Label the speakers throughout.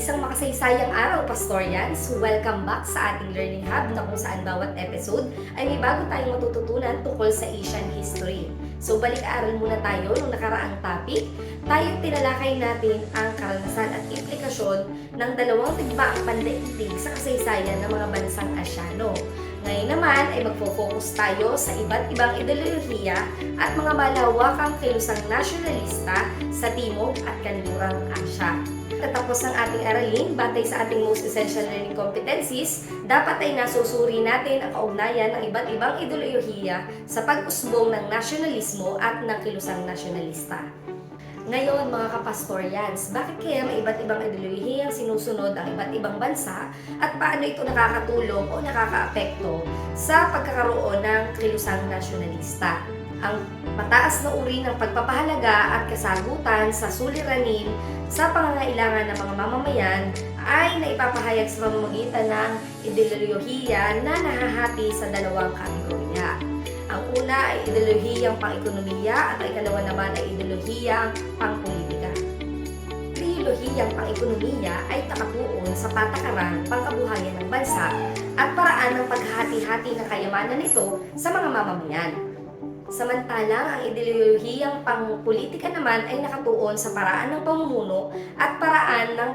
Speaker 1: Isang makasaysayang araw, Pastorians! Welcome back sa ating Learning Hub na kung saan bawat episode ay may bago tayong matututunan tungkol sa Asian history. So balik-aral muna tayo nung nakaraang topic. Tayo tinalakay natin ang karanasan at implikasyon ng dalawang tigbaang pandaigdig sa kasaysayan ng mga bansang Asyano. Ngayon naman ay magfo-focus tayo sa iba't ibang ideolohiya at mga malawakang kilusang nasyonalista sa Timog at Kanlurang Asya. Katapos ng ating aralin, batay sa ating most essential learning competencies, dapat ay nasusuri natin ang kaugnayan ng iba't ibang ideolohiya sa pag-usbong ng nasyonalismo at ng kilusang nasyonalista. Ngayon, mga kapastorians, bakit kaya may iba't ibang ideolohiya ang sinusunod ang iba't ibang bansa at paano ito nakakatulong o nakakaapekto sa pagkakaroon ng kilusang nasyonalista? Ang mataas na uri ng pagpapahalaga at kasagutan sa suliranin sa pangangailangan ng mga mamamayan ay naipapahayag sa pamamagitan ng ideolohiya na nahahati sa dalawang kategorya. Una ay ideolohiyang pang-ekonomiya at ang ikalawa naman ay ideolohiyang pang-politika. Ideolohiyang pang-ekonomiya ay nakatuon sa patakaran, pangkabuhayan ng bansa at paraan ng paghati-hati ng kayamanan nito sa mga mamamayan. Samantalang ang ideolohiyang pang-politika naman ay nakatuon sa paraan ng pamumuno at paraan ng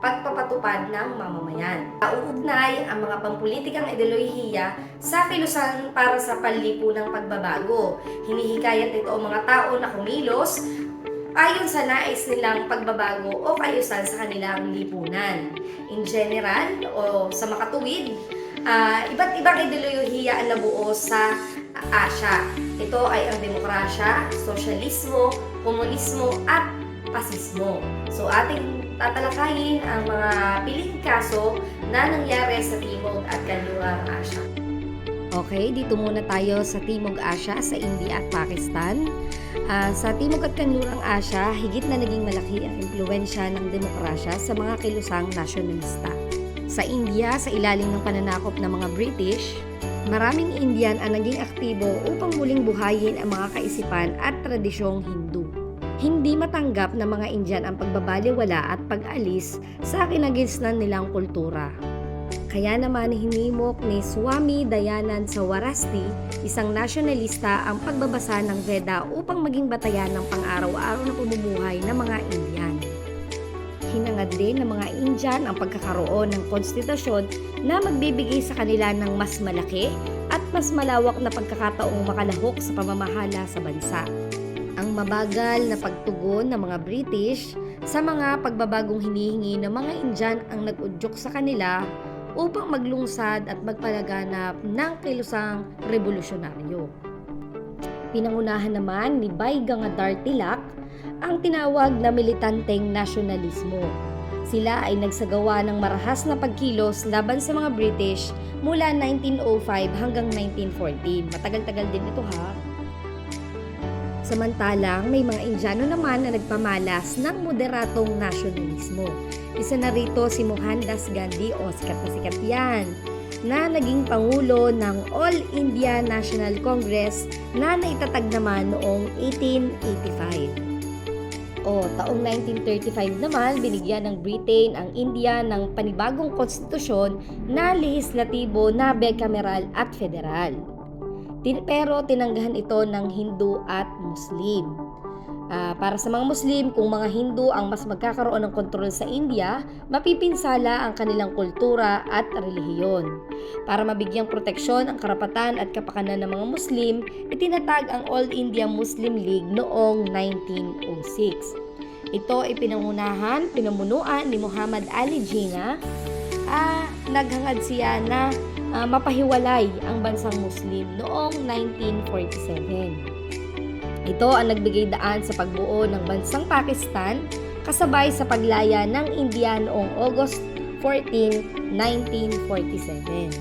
Speaker 1: pagpapatupad ng mamamayan. Nauugnay ang mga pampulitikang ideolohiya sa kilusan para sa panlipunang pagbabago. Hinihikayat nito ang mga tao na kumilos ayon sa nais nilang pagbabago o kayusan sa kanilang lipunan. In general, o sa makatuwid, ah, iba't ibang ideolohiya ang nabuo sa Asya. Ito ay ang demokrasya, sosyalismo, komunismo at pasismo. So ating tatalakayin ang mga piling kaso na nangyari sa Timog at Kanlurang Asya. Okay, dito muna tayo sa Timog Asya, sa India at Pakistan. Ah, sa Timog at Kanlurang Asya, higit na naging malaki ang impluensya ng demokrasya sa mga kilusang nasyonalista. Sa India, sa ilalim ng pananakop ng mga British, maraming Indian ang naging aktibo upang muling buhayin ang mga kaisipan at tradisyong Hindu. Hindi matanggap ng mga Indian ang pagbabaliwala at pag-alis sa kinagisnan nilang kultura. Kaya naman hinimok ni Swami Dayanand Sawarasti, isang nasyonalista, ang pagbabasa ng Veda upang maging batayan ng pang-araw-araw na pamumuhay ng mga Indian. Hinangad din ng mga Indian ang pagkakaroon ng konstitusyon na magbibigay sa kanila ng mas malaki at mas malawak na pagkakataong makalahok sa pamamahala sa bansa mabagal na pagtugon ng mga British sa mga pagbabagong hinihingi ng mga Indian ang nag-udyok sa kanila upang maglungsad at magpalaganap ng kilusang revolusyonaryo. Pinangunahan naman ni Bay Gangadhar Tilak ang tinawag na militanteng nasyonalismo. Sila ay nagsagawa ng marahas na pagkilos laban sa mga British mula 1905 hanggang 1914. Matagal-tagal din ito ha. Samantalang may mga Indiano naman na nagpamalas ng moderatong nasyonalismo. Isa na rito si Mohandas Gandhi o sikat na sikat yan na naging pangulo ng All India National Congress na naitatag naman noong 1885. O taong 1935 naman, binigyan ng Britain ang India ng panibagong konstitusyon na lehislatibo na bicameral at federal. Pero tinanggahan ito ng Hindu at Muslim. Ah, para sa mga Muslim, kung mga Hindu ang mas magkakaroon ng kontrol sa India, mapipinsala ang kanilang kultura at relihiyon. Para mabigyang proteksyon ang karapatan at kapakanan ng mga Muslim, itinatag ang All India Muslim League noong 1906. Ito ay pinangunahan, pinamunuan ni Muhammad Ali Jinnah. Ah, naghangad siya na ah, mapahiwalay ang bansang Muslim noong 1947. Ito ang nagbigay daan sa pagbuo ng bansang Pakistan kasabay sa paglaya ng India noong August 14, 1947.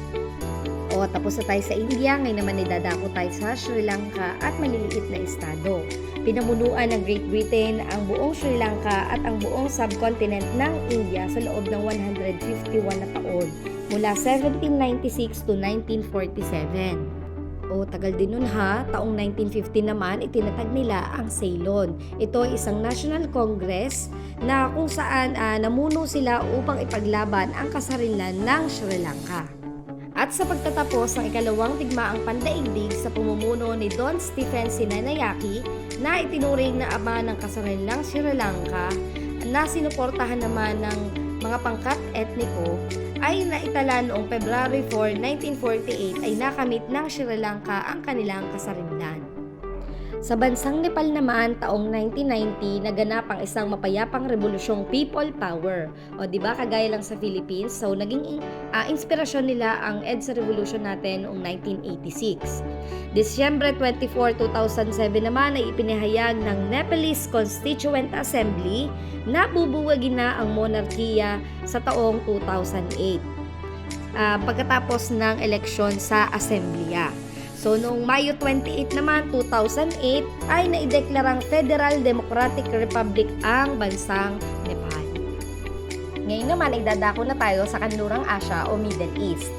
Speaker 1: O tapos na tayo sa India, ngayon naman idadako tayo sa Sri Lanka at maliliit na estado. Pinamunuan ng Great Britain ang buong Sri Lanka at ang buong subcontinent ng India sa loob ng 151 na taon mula 1796 to 1947. O tagal din nun ha, taong 1950 naman itinatag nila ang Ceylon. Ito ay isang national congress na kung saan ah, namuno sila upang ipaglaban ang kasarinlan ng Sri Lanka. At sa pagtatapos ng ikalawang digmaang pandaigdig sa pumumuno ni Don Stephen Sinanayake na itinuring na ama ng kasarinlang Sri Lanka na sinuportahan naman ng mga pangkat etniko ay naitala noong February 4, 1948 ay nakamit ng Sri Lanka ang kanilang kasarinlan. Sa bansang Nepal naman, taong 1990, naganap ang isang mapayapang revolusyong people power. O di ba kagaya lang sa Philippines, so naging ah, inspirasyon nila ang EDSA revolution natin noong 1986. Disyembre 24, 2007 naman ay ipinahayag ng Nepalese Constituent Assembly na bubuwagin na ang monarkiya sa taong 2008 ah, pagkatapos ng eleksyon sa Assemblea. So, noong Mayo 28 naman, 2008, ay naideklarang Federal Democratic Republic ang bansang Nepal. Ngayon naman, ay na tayo sa kanlurang Asya o Middle East.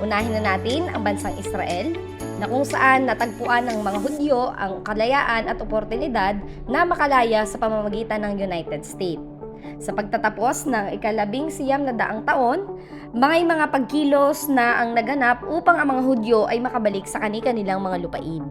Speaker 1: Unahin na natin ang bansang Israel, na kung saan natagpuan ng mga Hudyo ang kalayaan at oportunidad na makalaya sa pamamagitan ng United States. Sa pagtatapos ng ikalabing siyam na daang taon, may mga pagkilos na ang naganap upang ang mga Hudyo ay makabalik sa kani-kanilang mga lupain.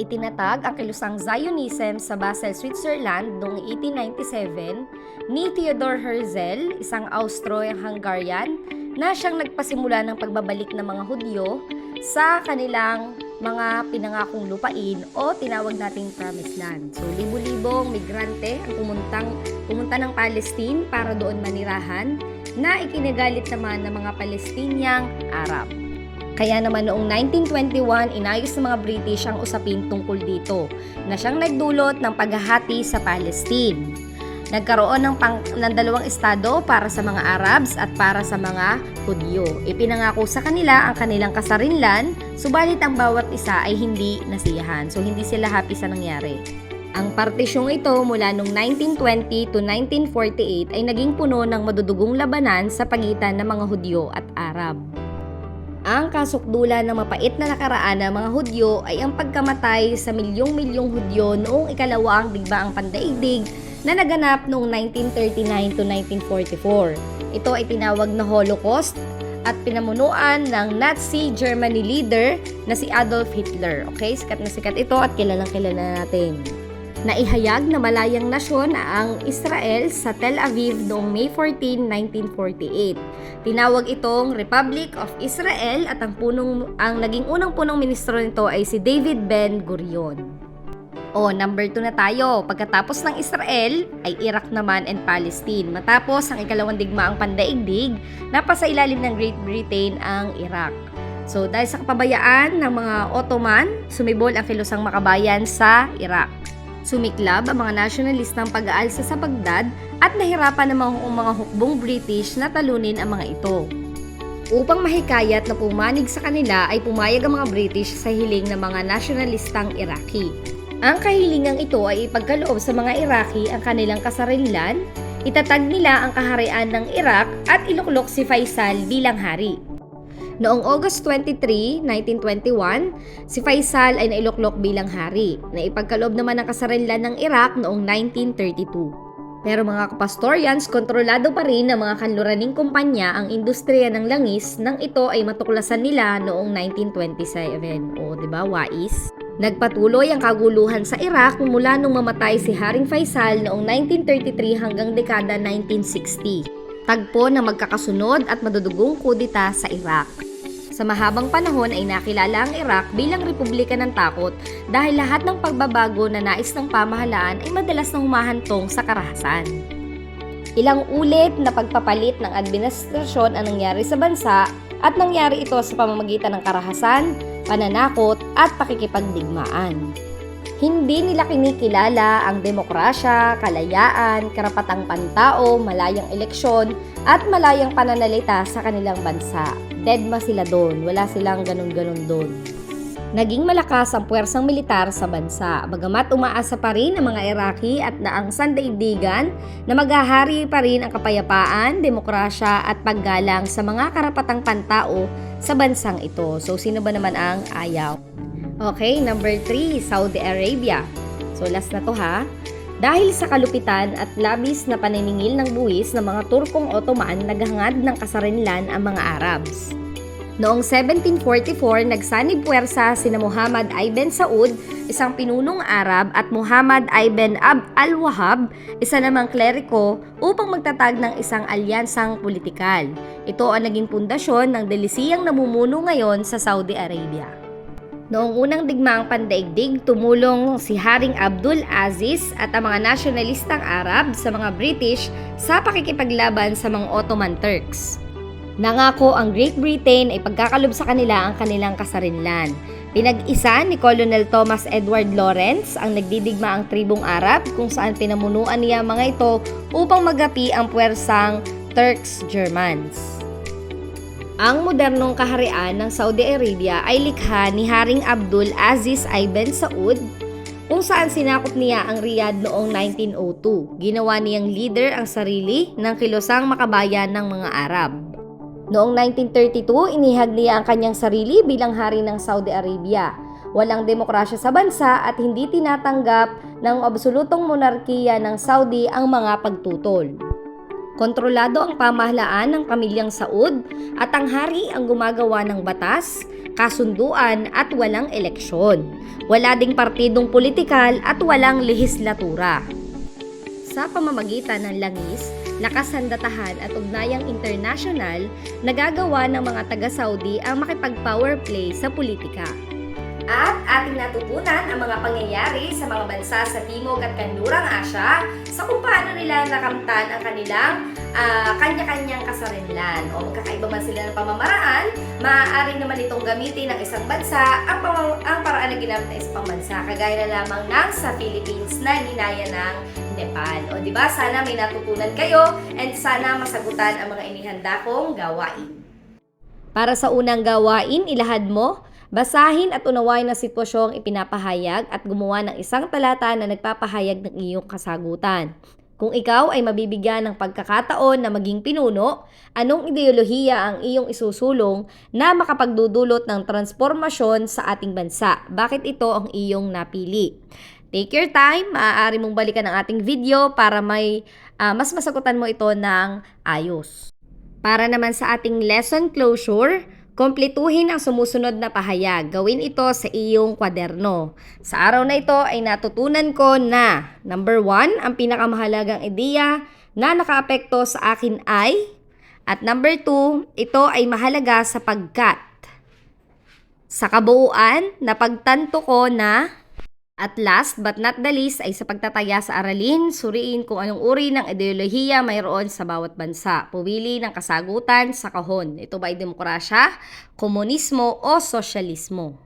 Speaker 1: Itinatag ang kilusang Zionism sa Basel, Switzerland noong 1897 ni Theodor Herzl, isang Austro-Hungarian, na siyang nagpasimula ng pagbabalik ng mga Hudyo sa kanilang mga pinangakong lupain o tinawag nating Promised Land. So, libo-libong migrante ang pumuntang, pumunta ng Palestine para doon manirahan na ikinagalit naman ng mga Palestiniang Arab. Kaya naman noong 1921, inayos ng mga British ang usapin tungkol dito na siyang nagdulot ng paghahati sa Palestine. Nagkaroon ng, pang, ng dalawang estado para sa mga Arabs at para sa mga Hudyo. Ipinangako sa kanila ang kanilang kasarinlan, subalit ang bawat isa ay hindi nasiyahan. So hindi sila happy sa nangyari. Ang partisyong ito mula noong 1920 to 1948 ay naging puno ng madudugong labanan sa pagitan ng mga Hudyo at Arab. Ang kasukdulan ng mapait na nakaraan ng mga Hudyo ay ang pagkamatay sa milyong-milyong Hudyo noong ikalawang digbaang pandaigdig na naganap noong 1939 to 1944. Ito ay tinawag na Holocaust at pinamunuan ng Nazi Germany leader na si Adolf Hitler. Okay, sikat na sikat ito at kilalang kilala natin. Naihayag na malayang nasyon ang Israel sa Tel Aviv noong May 14, 1948. Tinawag itong Republic of Israel at ang punong ang naging unang punong ministro nito ay si David Ben Gurion. O, number 2 na tayo. Pagkatapos ng Israel, ay Iraq naman and Palestine. Matapos ang ikalawang digmaang pandaigdig, napasa ilalim ng Great Britain ang Iraq. So, dahil sa kapabayaan ng mga Ottoman, sumibol ang kilusang makabayan sa Iraq. Sumiklab ang mga nationalistang pag-aalsa sa Baghdad at nahirapan ng mga, mga hukbong British na talunin ang mga ito. Upang mahikayat na pumanig sa kanila ay pumayag ang mga British sa hiling ng mga nationalistang Iraqi. Ang kahilingang ito ay ipagkaloob sa mga Iraqi ang kanilang kasarinlan, itatag nila ang kaharian ng Iraq at iluklok si Faisal bilang hari. Noong August 23, 1921, si Faisal ay nailuklok bilang hari, na ipagkaloob naman ang kasarinlan ng Iraq noong 1932. Pero mga kapastorians, kontrolado pa rin ng mga kanluraning kumpanya ang industriya ng langis nang ito ay matuklasan nila noong 1927. O, di ba, wais? Nagpatuloy ang kaguluhan sa Iraq mula nung mamatay si Haring Faisal noong 1933 hanggang dekada 1960. Tagpo na magkakasunod at madudugong kudita sa Iraq. Sa mahabang panahon ay nakilala ang Iraq bilang republika ng takot dahil lahat ng pagbabago na nais ng pamahalaan ay madalas na humahantong sa karahasan. Ilang ulit na pagpapalit ng administrasyon ang nangyari sa bansa at nangyari ito sa pamamagitan ng karahasan, pananakot at pakikipagdigmaan. Hindi nila kinikilala ang demokrasya, kalayaan, karapatang pantao, malayang eleksyon, at malayang pananalita sa kanilang bansa. Deadma sila doon, wala silang ganun-ganun doon. Naging malakas ang puwersang militar sa bansa, bagamat umaasa pa rin ang mga Iraqi at na ang sandaigdigan na maghahari pa rin ang kapayapaan, demokrasya at paggalang sa mga karapatang pantao sa bansang ito. So sino ba naman ang ayaw? Okay, number 3, Saudi Arabia. So last na to ha. Dahil sa kalupitan at labis na paniningil ng buwis ng mga Turkong Ottoman, naghangad ng kasarinlan ang mga Arabs. Noong 1744, nagsanib puwersa sina Muhammad Ibn Saud, isang pinunong Arab, at Muhammad Ibn Ab al-Wahhab, isa namang kleriko, upang magtatag ng isang alyansang politikal. Ito ang naging pundasyon ng delisiyang namumuno ngayon sa Saudi Arabia. Noong unang digmaang pandaigdig, tumulong si Haring Abdul Aziz at ang mga nasyonalistang Arab sa mga British sa pakikipaglaban sa mga Ottoman Turks. Nangako ang Great Britain ay pagkakalob sa kanila ang kanilang kasarinlan. Pinag-isa ni Colonel Thomas Edward Lawrence ang nagdidigma ang tribong Arab kung saan pinamunuan niya mga ito upang magapi ang puwersang Turks-Germans. Ang modernong kaharian ng Saudi Arabia ay likha ni Haring Abdul Aziz Ibn Saud kung saan sinakop niya ang Riyadh noong 1902. Ginawa niyang leader ang sarili ng kilosang makabayan ng mga Arab. Noong 1932, inihag niya ang kanyang sarili bilang hari ng Saudi Arabia. Walang demokrasya sa bansa at hindi tinatanggap ng absolutong monarkiya ng Saudi ang mga pagtutol. Kontrolado ang pamahalaan ng pamilyang Saud at ang hari ang gumagawa ng batas, kasunduan at walang eleksyon. Wala ding partidong politikal at walang lehislatura. Sa pamamagitan ng langis, lakasandatahan at ugnayang internasyonal, nagagawa ng mga taga-Saudi ang makipag-power play sa politika. At ating natutunan ang mga pangyayari sa mga bansa sa Timog at Kanlurang Asya sa kung paano nila nakamtan ang kanilang ah, kanya-kanyang kasarinlan o magkakaiba man sila ng pamamaraan, maaari naman itong gamitin ng isang bansa ang, ang paraan na ginamit ng isang bansa kagaya na lamang ng sa Philippines na ginaya ng Nepal. O di ba sana may natutunan kayo and sana masagutan ang mga inihanda kong gawain. Para sa unang gawain, ilahad mo, basahin at unawain ang sitwasyong ipinapahayag at gumawa ng isang talata na nagpapahayag ng iyong kasagutan. Kung ikaw ay mabibigyan ng pagkakataon na maging pinuno, anong ideolohiya ang iyong isusulong na makapagdudulot ng transformasyon sa ating bansa? Bakit ito ang iyong napili? Take your time, maaari mong balikan ang ating video para may ah, mas masagutan mo ito ng ayos. Para naman sa ating lesson closure, kumpletuhin ang sumusunod na pahayag. Gawin ito sa iyong kwaderno. Sa araw na ito ay natutunan ko na number one, ang pinakamahalagang ideya na nakaapekto sa akin ay at number two, ito ay mahalaga sapagkat sa kabuuan, napagtanto ko na at last but not the least ay sa pagtataya sa aralin, suriin kung anong uri ng ideolohiya mayroon sa bawat bansa. Pumili ng kasagutan sa kahon. Ito ba ay demokrasya, komunismo o sosyalismo?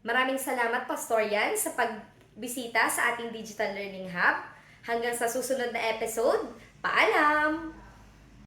Speaker 1: Maraming salamat, Pastorian, sa pagbisita sa ating Digital Learning Hub. Hanggang sa susunod na episode, paalam!